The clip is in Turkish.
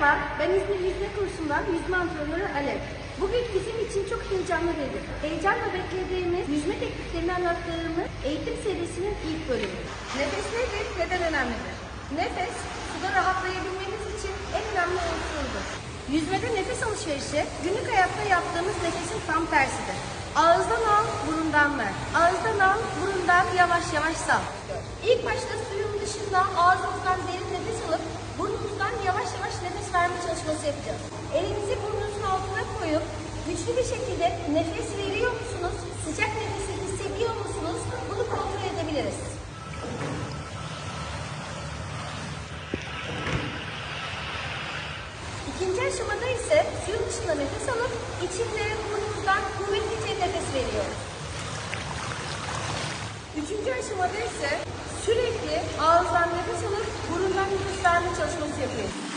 Merhaba, ben İzmir Yüzme Kursu'ndan yüzme antrenörü Alev. Bugün bizim için çok heyecanlı bir gün. Heyecanla beklediğimiz yüzme tekniklerini anlattığımız eğitim serisinin ilk bölümü. Nefes nedir? Neden önemlidir? Nefes, suda rahatlayabilmemiz için en önemli unsurdur. Yüzmede nefes alışverişi günlük hayatta yaptığımız nefesin tam tersidir. Ağızdan al, burundan ver. Ağızdan al, burundan yavaş yavaş sal. İlk başta suyun dışında ağzımızdan derin nefes alıp çalışması yapacağız. Elinizi burnunuzun altına koyup güçlü bir şekilde nefes veriyor musunuz? Sıcak nefesi hissediyor musunuz? Bunu kontrol edebiliriz. İkinci aşamada ise suyun dışında nefes alıp içinde burnumuzdan kuvvetlice nefes veriyoruz. Üçüncü aşamada ise sürekli ağızdan nefes alıp burundan nefes verme çalışması yapıyoruz.